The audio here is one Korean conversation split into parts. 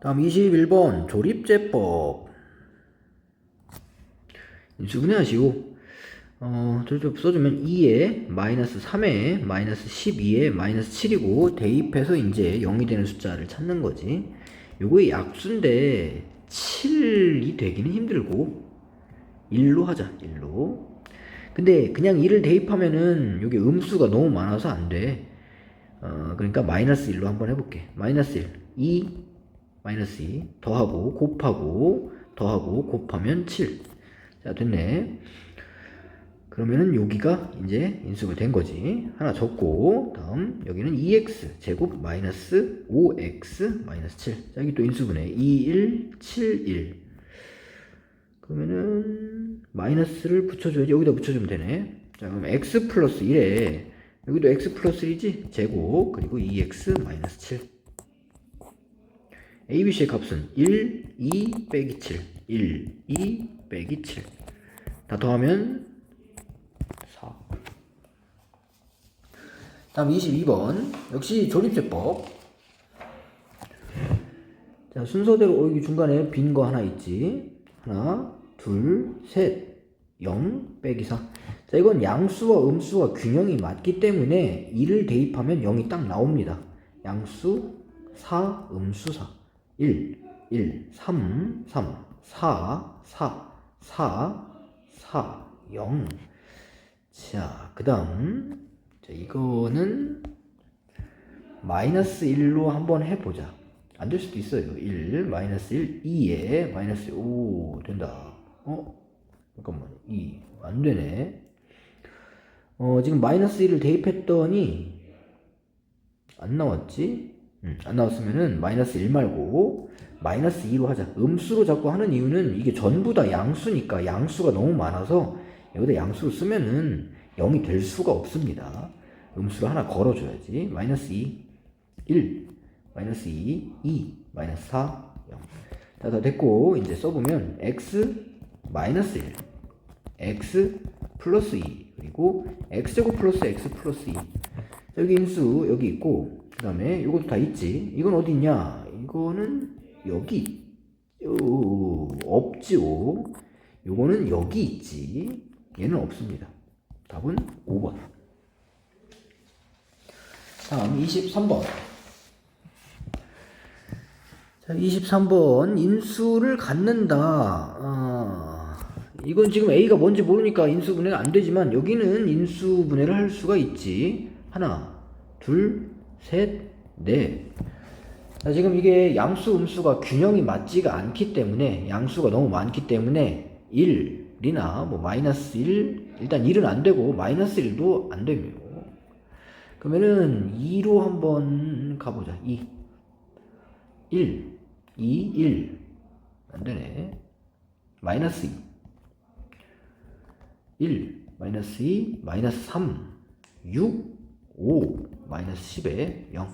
다음 21번 조립제법. 인수분해하시고 어, 조립제법 써주면 2에 마이너스 3에 마이너스 12에 마이너스 7이고 대입해서 이제 0이 되는 숫자를 찾는 거지. 요거의 약수인데 7이 되기는 힘들고 1로 하자 1로. 근데 그냥 1을 대입하면은 여기 음수가 너무 많아서 안돼. 어, 그러니까 마이너스 1로 한번 해볼게. 마이너스 1 2 마이너스 2 더하고 곱하고 더하고 곱하면 7. 자 됐네. 그러면은 여기가 이제 인수가 된 거지. 하나 적고 다음 여기는 2x 제곱 마이너스 5x 마이너스 7. 자 여기 또 인수분해 2 1 7 1. 그러면은 마이너스를 붙여줘야지 여기다 붙여주면 되네. 자 그럼 x 플러스 1에 여기도 x 플러스 1이지 제곱 그리고 2x 마이너스 7. ABC의 값은 1, 2 빼기 7 1, 2 빼기 7다 더하면 4 다음 22번. 역시 조립제법. 자 순서대로 어, 여기 중간에 빈 거 하나 있지. 하나 둘셋0 빼기 4 자, 이건 양수와 음수와 균형이 맞기 때문에 2를 대입하면 0이 딱 나옵니다. 양수 4, 음수 4. 1, 1, 3, 3, 4, 4, 4, 4, 0. 자, 그 다음. 자, 이거는 마이너스 1로 한번 해보자. 안 될 수도 있어요. 1, 마이너스 1, 2에 마이너스 5 된다. 어? 잠깐만. 2. 안 되네. 어, 지금 마이너스 1을 대입했더니 안 나왔지? 음, 안 나왔으면은 마이너스 1 말고 마이너스 2로 하자. 음수로 자꾸 하는 이유는 이게 전부 다 양수니까 양수가 너무 많아서 여기다 양수로 쓰면은 0이 될 수가 없습니다. 음수로 하나 걸어줘야지. 마이너스 2, 1, 마이너스 2, 2, 마이너스 4, 0. 자, 다 됐고 이제 써보면 x 마이너스 1, x 플러스 2 그리고 x제곱 플러스 x 플러스 2 자, 여기 인수 여기 있고 그 다음에 이것도 다 있지. 이건 어디 있냐? 이거는 여기 어, 없지요 요거는 여기 있지. 얘는 없습니다. 답은 5번. 다음 23번. 자 23번. 인수를 갖는다. 어, 이건 지금 A가 뭔지 모르니까 인수분해가 안 되지만 여기는 인수분해를 할 수가 있지. 하나, 둘, 셋, 넷. 자, 지금 이게 양수, 음수가 균형이 맞지가 않기 때문에 양수가 너무 많기 때문에 1이나 뭐 마이너스 1 일단 1은 안 되고 마이너스 1도 안 됩니다. 그러면은 2로 한번 가보자. 2. 1, 2, 1. 안 되네. 마이너스 2. 1, 마이너스 2, 마이너스 3, 6, 5, 마이너스 10에 0.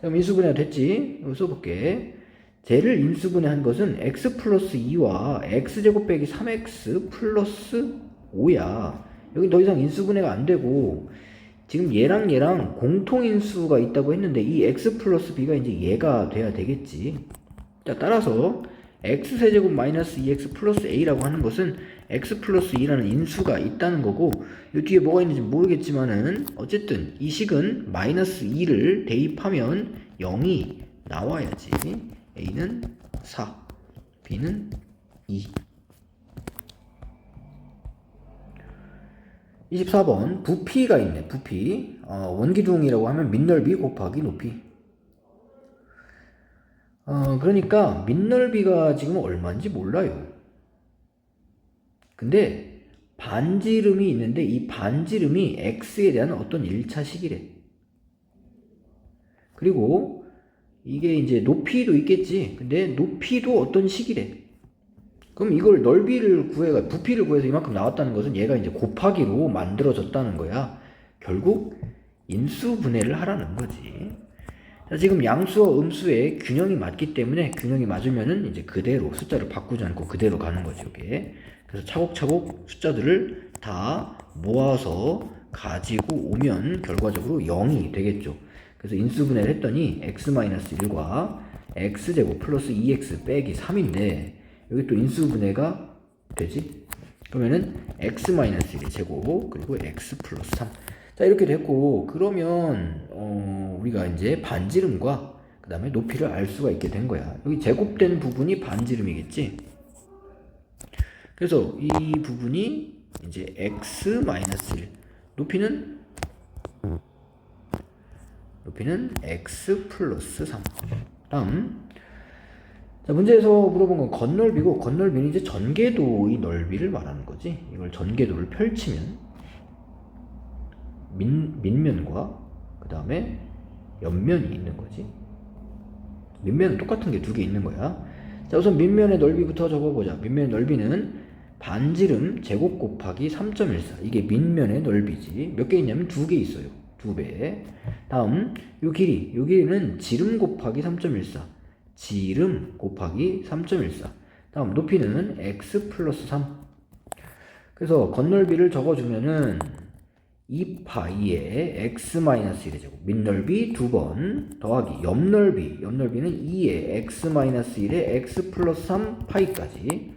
그럼 인수분해가 됐지? 이거 써볼게. 쟤를 인수분해한 것은 x 플러스 2와 x제곱 빼기 3x 플러스 5야. 여기 더 이상 인수분해가 안 되고 지금 얘랑 얘랑 공통인수가 있다고 했는데 이 x 플러스 b가 이제 얘가 돼야 되겠지. 자 따라서 x세제곱 마이너스 2x 플러스 a라고 하는 것은 x 플러스 2라는 인수가 있다는 거고 이 뒤에 뭐가 있는지 모르겠지만은 어쨌든 이 식은 마이너스 2를 대입하면 0이 나와야지 a는 4 b는 2 24번 부피가 있네 부피. 어, 원기둥이라고 하면 밑넓이 곱하기 높이 어, 그러니까 밑넓이가 지금 얼마인지 몰라요 근데 반지름이 있는데 이 반지름이 x에 대한 어떤 1차식이래. 그리고 이게 이제 높이도 있겠지. 근데 높이도 어떤 식이래. 그럼 이걸 넓이를 구해가 부피를 구해서 이만큼 나왔다는 것은 얘가 이제 곱하기로 만들어졌다는 거야. 결국 인수 분해를 하라는 거지. 자, 지금 양수와 음수의 균형이 맞기 때문에 균형이 맞으면은 이제 그대로 숫자를 바꾸지 않고 그대로 가는 거죠, 이게. 그래서 차곡차곡 숫자들을 다 모아서 가지고 오면 결과적으로 0이 되겠죠. 그래서 인수분해를 했더니 x-1과 x제곱 플러스 2x 빼기 3인데 여기 또 인수분해가 되지? 그러면은 x 마이너스 1의 제곱 그리고 x 플러스 3. 자 이렇게 됐고 그러면 어, 우리가 이제 반지름과 그 다음에 높이를 알 수가 있게 된 거야. 여기 제곱된 부분이 반지름이겠지? 그래서 이 부분이 이제 x 마이너스 1 높이는? 높이는 x 플러스 3 다음. 자 문제에서 물어본 건 건널비고 건널비는 이제 전개도의 넓이를 말하는 거지. 이걸 전개도를 펼치면 민, 밑면과 그 다음에 옆면이 있는 거지. 밑면은 똑같은 게 두 개 있는 거야. 자 우선 밑면의 넓이부터 적어보자. 밑면의 넓이는 반지름 제곱 곱하기 3.14 이게 밑면의 넓이지. 몇 개 있냐면 두 개 있어요. 두 배. 다음 요 길이. 요 길이는 지름 곱하기 3.14 지름 곱하기 3.14 다음 높이는 x 플러스 3 그래서 건널비를 적어주면은 2 파이에 x 마이너스 1의 제곱. 밑넓이 두 번 더하기 옆넓이. 옆넓이는 2에 x 마이너스 1의 x 플러스 3 파이까지.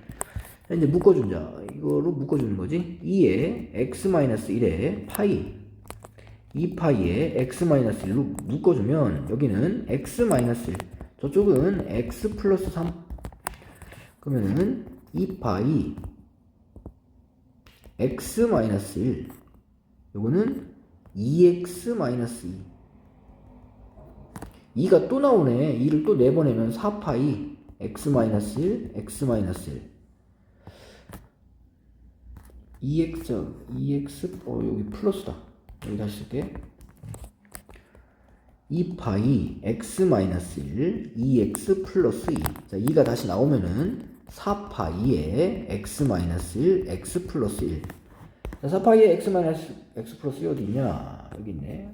자, 이제 묶어준자 이거로 묶어주는 거지. 2에 x 마이너스 1의 파이. 2 파이에 x 마이너스 1로 묶어주면 여기는 x 마이너스 1 저쪽은 x 플러스 3 그러면은 2 파이 x 마이너스 1 요거는 2x 마이너스 2 2가 또 나오네. 2를 또 내보내면 4파이 x 마이너스 1 x 마이너스 1 2x 2x 어 여기 플러스다. 여기 다시 쓸게. 2파이 x 마이너스 1 2x 플러스 2 자, 2가 다시 나오면은 4파이에 x 마이너스 1 x 플러스 1 자, 4파이에 x 마이너스 x 플러스 1 어디 있냐? 여기 있네